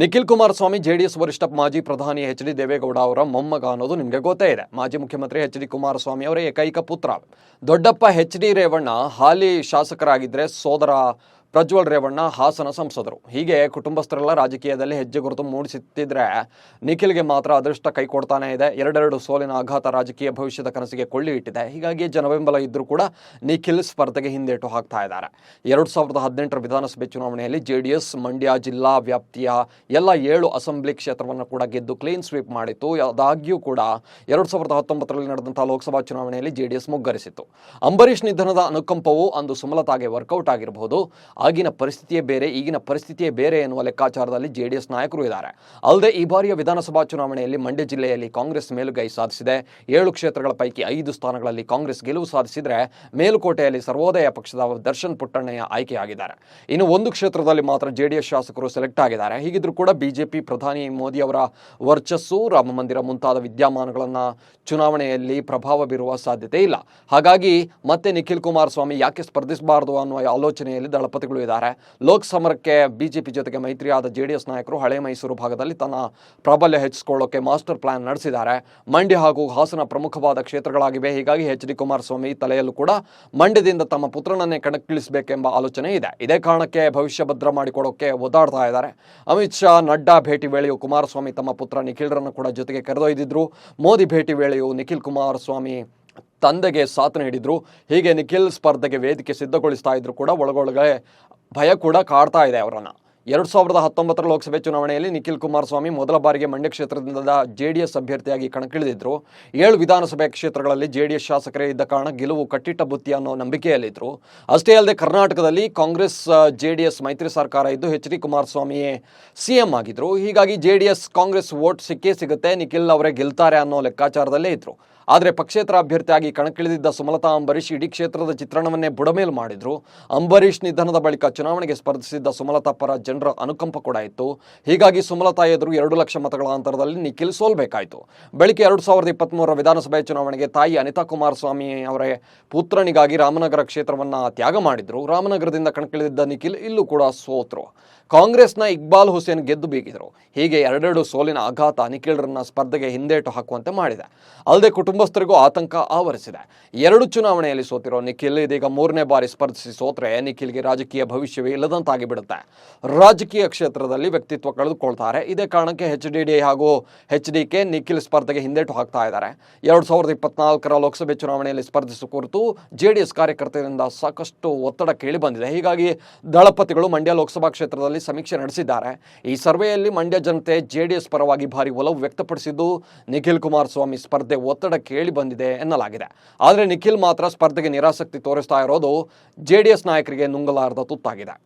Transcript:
Nikhil Kumaraswamy, JDS ವರಿಷ್ಠ ಮಾಜಿ ಪ್ರಧಾನಿ ಎಚ್ ಡಿ ದೇವೇಗೌಡ ಅವರ ಮೊಮ್ಮಗ ಅನ್ನೋದು ನಿಮಗೆ ಗೊತ್ತೇ ಇದೆ. ಮಾಜಿ ಮುಖ್ಯಮಂತ್ರಿ ಎಚ್ ಡಿ ಕುಮಾರಸ್ವಾಮಿ ಅವರ ಏಕೈಕ ಪುತ್ರ. ದೊಡ್ಡಪ್ಪ ಎಚ್ ಡಿ ರೇವಣ್ಣ ಹಾಲಿ ಶಾಸಕರಾಗಿದ್ದರೆ ಸೋದರ ಪ್ರಜ್ವಲ್ ರೇವಣ್ಣ ಹಾಸನ ಸಂಸದರು. ಹೀಗೆ ಕುಟುಂಬಸ್ಥರೆಲ್ಲ ರಾಜಕೀಯದಲ್ಲಿ ಹೆಜ್ಜೆ ಗುರುತು ಮೂಡಿಸುತ್ತಿದ್ರೆ ನಿಖಿಲ್ಗೆ ಮಾತ್ರ ಅದೃಷ್ಟ ಕೈ ಕೊಡ್ತಾನೆ ಇದೆ. ಎರಡೆರಡು ಸೋಲಿನ ಆಘಾತ ರಾಜಕೀಯ ಭವಿಷ್ಯದ ಕನಸಿಗೆ ಕೊಳ್ಳಿ ಇಟ್ಟಿದೆ ಹೀಗಾಗಿ ಜನಬೆಂಬಲ ಇದ್ದರೂ ಕೂಡ ನಿಖಿಲ್ ಸ್ಪರ್ಧೆಗೆ ಹಿಂದೇಟು ಹಾಕ್ತಾ ಇದ್ದಾರೆ. ಎರಡು ಸಾವಿರದ ಹದಿನೆಂಟರ ವಿಧಾನಸಭೆ ಚುನಾವಣೆಯಲ್ಲಿ ಜೆಡಿಎಸ್, ಮಂಡ್ಯ ಜಿಲ್ಲಾ ವ್ಯಾಪ್ತಿಯ ಎಲ್ಲ ಏಳು ಅಸೆಂಬ್ಲಿ ಕ್ಷೇತ್ರವನ್ನು ಕೂಡ ಗೆದ್ದು ಕ್ಲೀನ್ ಸ್ವೀಪ್ ಮಾಡಿತ್ತು. ಆದಾಗ್ಯೂ ಕೂಡ ಎರಡು ಸಾವಿರದ ಹತ್ತೊಂಬತ್ತರಲ್ಲಿ ನಡೆದಂತಹ ಲೋಕಸಭಾ ಚುನಾವಣೆಯಲ್ಲಿ ಜೆಡಿಎಸ್ ಮುಗ್ಗರಿಸಿತ್ತು. ಅಂಬರೀಷ್ ನಿಧನದ ಅನುಕಂಪವು ಅಂದು ಸುಮಲತಾಗೆ ವರ್ಕೌಟ್ ಆಗಿರಬಹುದು. ಆಗಿನ ಪರಿಸ್ಥಿತಿಯೇ ಬೇರೆ, ಈಗಿನ ಪರಿಸ್ಥಿತಿಯೇ ಬೇರೆ ಎನ್ನುವ ಲೆಕ್ಕಾಚಾರದಲ್ಲಿ ಜೆಡಿಎಸ್ ನಾಯಕರು ಇದ್ದಾರೆ. ಅಲ್ಲದೆ ಈ ಬಾರಿಯ ವಿಧಾನಸಭಾ ಚುನಾವಣೆಯಲ್ಲಿ ಮಂಡ್ಯ ಜಿಲ್ಲೆಯಲ್ಲಿ ಕಾಂಗ್ರೆಸ್ ಮೇಲುಗೈ ಸಾಧಿಸಿದೆ. ಏಳು ಕ್ಷೇತ್ರಗಳ ಪೈಕಿ ಐದು ಸ್ಥಾನಗಳಲ್ಲಿ ಕಾಂಗ್ರೆಸ್ ಗೆಲುವು ಸಾಧಿಸಿದರೆ ಮೇಲುಕೋಟೆಯಲ್ಲಿ ಸರ್ವೋದಯ ಪಕ್ಷದ ದರ್ಶನ್ ಪುಟ್ಟಣ್ಣಯ್ಯ ಆಯ್ಕೆಯಾಗಿದ್ದಾರೆ. ಇನ್ನು ಒಂದು ಕ್ಷೇತ್ರದಲ್ಲಿ ಮಾತ್ರ ಜೆಡಿಎಸ್ ಶಾಸಕರು ಸೆಲೆಕ್ಟ್ ಆಗಿದ್ದಾರೆ. ಹೀಗಿದ್ರೂ ಕೂಡ ಬಿಜೆಪಿ ಪ್ರಧಾನಿ ಮೋದಿ ಅವರ ವರ್ಚಸ್ಸು, ರಾಮ ಮಂದಿರ ಮುಂತಾದ ವಿದ್ಯಮಾನಗಳನ್ನು ಚುನಾವಣೆಯಲ್ಲಿ ಪ್ರಭಾವ ಬೀರುವ ಸಾಧ್ಯತೆ ಇಲ್ಲ. ಹಾಗಾಗಿ ಮತ್ತೆ ನಿಖಿಲ್ ಕುಮಾರಸ್ವಾಮಿ ಯಾಕೆ ಸ್ಪರ್ಧಿಸಬಾರದು ಅನ್ನುವ ಆಲೋಚನೆಯಲ್ಲಿ ದಳಪತಿಗಳು ಇದ್ದಾರೆ. ಲೋಕಸಮರಕ್ಕೆ ಬಿಜೆಪಿ ಜೊತೆಗೆ ಮೈತ್ರಿಯಾದ ಜೆಡಿಎಸ್ ನಾಯಕರು ಹಳೆ ಮೈಸೂರು ಭಾಗದಲ್ಲಿ ತನ್ನ ಪ್ರಾಬಲ್ಯ ಹೆಚ್ಚಿಸಿಕೊಳ್ಳೋಕೆ ಮಾಸ್ಟರ್ ಪ್ಲಾನ್ ನಡೆಸಿದ್ದಾರೆ. ಮಂಡ್ಯ ಹಾಗೂ ಹಾಸನ ಪ್ರಮುಖವಾದ ಕ್ಷೇತ್ರಗಳಾಗಿವೆ. ಹೀಗಾಗಿ ಎಚ್ ಡಿ ಕುಮಾರಸ್ವಾಮಿ ತಲೆಯಲ್ಲೂ ಕೂಡ ಮಂಡ್ಯದಿಂದ ತಮ್ಮ ಪುತ್ರನನ್ನೇ ಕಣಕ್ಕಿಳಿಸಬೇಕೆಂಬ ಆಲೋಚನೆ ಇದೆ. ಇದೇ ಕಾರಣಕ್ಕೆ ಭವಿಷ್ಯ ಭದ್ರ ಮಾಡಿಕೊಡೋಕೆ ಒದ್ದಾಡ್ತಾ ಇದ್ದಾರೆ. ಅಮಿತ್ ಶಾ, ನಡ್ಡಾ ಭೇಟಿ ವೇಳೆಯೂ ಕುಮಾರಸ್ವಾಮಿ ತಮ್ಮ ಪುತ್ರ ನಿಖಿಲ್ರನ್ನು ಕೂಡ ಜೊತೆಗೆ ಕರೆದೊಯ್ದಿದ್ರು. ಮೋದಿ ಭೇಟಿ ವೇಳೆಯೂ ನಿಖಿಲ್ ಕುಮಾರಸ್ವಾಮಿ ತಂದೆಗೆ ಸಾಥ್ ನೀಡಿದ್ರು. ಹೀಗೆ ನಿಖಿಲ್ ಸ್ಪರ್ಧೆಗೆ ವೇದಿಕೆ ಸಿದ್ಧಗೊಳಿಸ್ತಾ ಇದ್ರು ಕೂಡ ಒಳಗೊಳಗೆ ಭಯ ಕೂಡ ಕಾಡ್ತಾ ಇದೆ ಅವರನ್ನು. ಎರಡು ಸಾವಿರದ ಹತ್ತೊಂಬತ್ತರ ಲೋಕಸಭೆ ಚುನಾವಣೆಯಲ್ಲಿ ನಿಖಿಲ್ ಕುಮಾರಸ್ವಾಮಿ ಮೊದಲ ಬಾರಿಗೆ ಮಂಡ್ಯ ಕ್ಷೇತ್ರದಿಂದ ಜೆಡಿಎಸ್ ಅಭ್ಯರ್ಥಿಯಾಗಿ ಕಣಕ್ಕಿಳಿದಿದ್ರು. ಏಳು ವಿಧಾನಸಭೆ ಕ್ಷೇತ್ರಗಳಲ್ಲಿ ಜೆಡಿಎಸ್ ಶಾಸಕರೇ ಇದ್ದ ಕಾರಣ ಗೆಲುವು ಕಟ್ಟಿಟ್ಟ ಬುತ್ತಿ ಅನ್ನೋ ನಂಬಿಕೆಯಲ್ಲಿದ್ದರು ಅಷ್ಟೇ ಅಲ್ಲದೆ ಕರ್ನಾಟಕದಲ್ಲಿ ಕಾಂಗ್ರೆಸ್, ಜೆಡಿಎಸ್ ಮೈತ್ರಿ ಸರ್ಕಾರ ಇದ್ದು ಎಚ್ ಡಿ ಕುಮಾರಸ್ವಾಮಿಯೇ ಸಿಎಂ ಆಗಿದ್ರು. ಹೀಗಾಗಿ ಜೆಡಿಎಸ್ ಕಾಂಗ್ರೆಸ್ ವೋಟ್ ಸಿಕ್ಕೇ ಸಿಗುತ್ತೆ, ನಿಖಿಲ್ ಅವರೇ ಗೆಲ್ತಾರೆ ಅನ್ನೋ ಲೆಕ್ಕಾಚಾರದಲ್ಲೇ ಇದ್ರು. ಆದರೆ ಪಕ್ಷೇತರ ಅಭ್ಯರ್ಥಿಯಾಗಿ ಕಣಕ್ಕಿಳಿದಿದ್ದ ಸುಮಲತಾ ಅಂಬರೀಷ್ ಇಡೀ ಕ್ಷೇತ್ರದ ಚಿತ್ರಣವನ್ನೇ ಬುಡಮೇಲು ಮಾಡಿದ್ರು. ಅಂಬರೀಷ್ ನಿಧನದ ಬಳಿಕ ಚುನಾವಣೆಗೆ ಸ್ಪರ್ಧಿಸಿದ್ದ ಸುಮಲತಾ ಪರ ಜನರ ಅನುಕಂಪ ಕೂಡ ಇತ್ತು. ಹೀಗಾಗಿ ಸುಮಲತಾ ಎದುರು ಎರಡು ಲಕ್ಷ ಮತಗಳ ಅಂತರದಲ್ಲಿ ನಿಖಿಲ್ ಸೋಲ್ಬೇಕಾಯಿತು. ಬೆಳಿಗ್ಗೆ ಎರಡು ಸಾವಿರದ ಇಪ್ಪತ್ತ್ಮೂರರ ವಿಧಾನಸಭೆ ಚುನಾವಣೆಗೆ ತಾಯಿ ಅನಿತಾ ಕುಮಾರಸ್ವಾಮಿ ಅವರೇ ಪುತ್ರನಿಗಾಗಿ ರಾಮನಗರ ಕ್ಷೇತ್ರವನ್ನು ತ್ಯಾಗ ಮಾಡಿದ್ರು. ರಾಮನಗರದಿಂದ ಕಣಕ್ಕಿಳಿದಿದ್ದ ನಿಖಿಲ್ ಇಲ್ಲೂ ಕೂಡ ಸೋತರು. ಕಾಂಗ್ರೆಸ್ನ ಇಕ್ಬಾಲ್ ಹುಸೇನ್ ಗೆದ್ದು ಬೀಗಿದ್ರು. ಹೀಗೆ ಎರಡೆರಡು ಸೋಲಿನ ಆಘಾತ ನಿಖಿಲ್ರನ್ನ ಸ್ಪರ್ಧೆಗೆ ಹಿಂದೇಟು ಹಾಕುವಂತೆ ಮಾಡಿದೆ. ಅಲ್ಲದೆ ಕುಟುಂಬಸ್ಥರಿಗೂ ಆತಂಕ ಆವರಿಸಿದೆ. ಎರಡು ಚುನಾವಣೆಯಲ್ಲಿ ಸೋತಿರೋ ನಿಖಿಲ್ ಇದೀಗ ಮೂರನೇ ಬಾರಿ ಸ್ಪರ್ಧಿಸಿ ಸೋತ್ರೆ ನಿಖಿಲ್ಗೆ ರಾಜಕೀಯ ಭವಿಷ್ಯವೇ ಇಲ್ಲದಂತಾಗಿ ಬಿಡುತ್ತೆ. ರಾಜಕೀಯ ಕ್ಷೇತ್ರದಲ್ಲಿ ವ್ಯಕ್ತಿತ್ವ ಕಳೆದುಕೊಳ್ತಾರೆ. ಇದೇ ಕಾರಣಕ್ಕೆ ಹೆಚ್ ಹಾಗೂ ಎಚ್ ನಿಖಿಲ್ ಸ್ಪರ್ಧೆಗೆ ಹಿಂದೇಟು ಹಾಕ್ತಾ ಇದ್ದಾರೆ. ಎರಡು ಸಾವಿರದ ಇಪ್ಪತ್ನಾಲ್ಕರ ಲೋಕಸಭೆ ಚುನಾವಣೆಯಲ್ಲಿ ಸ್ಪರ್ಧಿಸುವ ಕುರಿತು ಜೆಡಿಎಸ್ ಕಾರ್ಯಕರ್ತರಿಂದ ಸಾಕಷ್ಟು ಒತ್ತಡ ಕೇಳಿ ಬಂದಿದೆ. ಹೀಗಾಗಿ ದಳಪತಿಗಳು ಮಂಡ್ಯ ಲೋಕಸಭಾ ಕ್ಷೇತ್ರದಲ್ಲಿ ಸಮೀಕ್ಷೆ ನಡೆಸಿದ್ದಾರೆ. ಈ ಸರ್ವೆಯಲ್ಲಿ ಮಂಡ್ಯ ಜನತೆ ಜೆಡಿಎಸ್ ಪರವಾಗಿ ಭಾರಿ ಒಲವು ವ್ಯಕ್ತಪಡಿಸಿದ್ದು ನಿಖಿಲ್ ಕುಮಾರಸ್ವಾಮಿ ಸ್ಪರ್ಧೆ ಒತ್ತಡ ಕೇಳಿ ಬಂದಿದೆ ಎನ್ನಲಾಗಿದೆ. ಆದರೆ ನಿಖಿಲ್ ಮಾತ್ರ ಸ್ಪರ್ಧೆಗೆ ನಿರಾಸಕ್ತಿ ತೋರಿಸ್ತಾ ಇರೋದು ಜೆಡಿಎಸ್ ನಾಯಕರಿಗೆ ನುಂಗಲಾರದ ತುತ್ತಾಗಿದೆ.